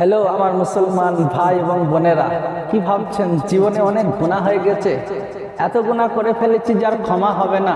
Hello আমার মুসলমান ভাই এবং বোনেরা। কি ভাবছেন? জীবনে অনেক গুণা হয়ে গেছে। এত গুণা করে ফেলেছি যার ক্ষমা হবে না।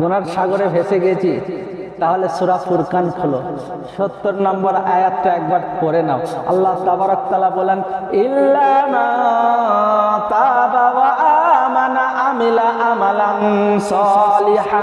গুনার সাগরে ভেসে গেছি। তাহলে সুরা ফুরকান খোলো। সত্তর নম্বর আয়াতটা একবার পড়ে নাও। আল্লাহ তাবারক তালা বলেন আমানা আমিলা আমালান সলিহা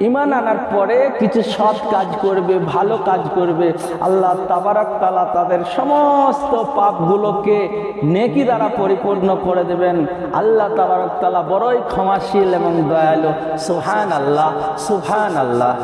ইমান আনার পরে কিছু সৎ কাজ করবে, ভালো কাজ করবে। আল্লাহ তাবারাক তালা তাদের সমস্ত পাপগুলোকে নেকি দ্বারা পরিপূর্ণ করে দেবেন। আল্লাহ তাবারাক তালা বড়ই ক্ষমাশীল এবং দয়ালু। সুহান আল্লাহ সুহান আল্লাহ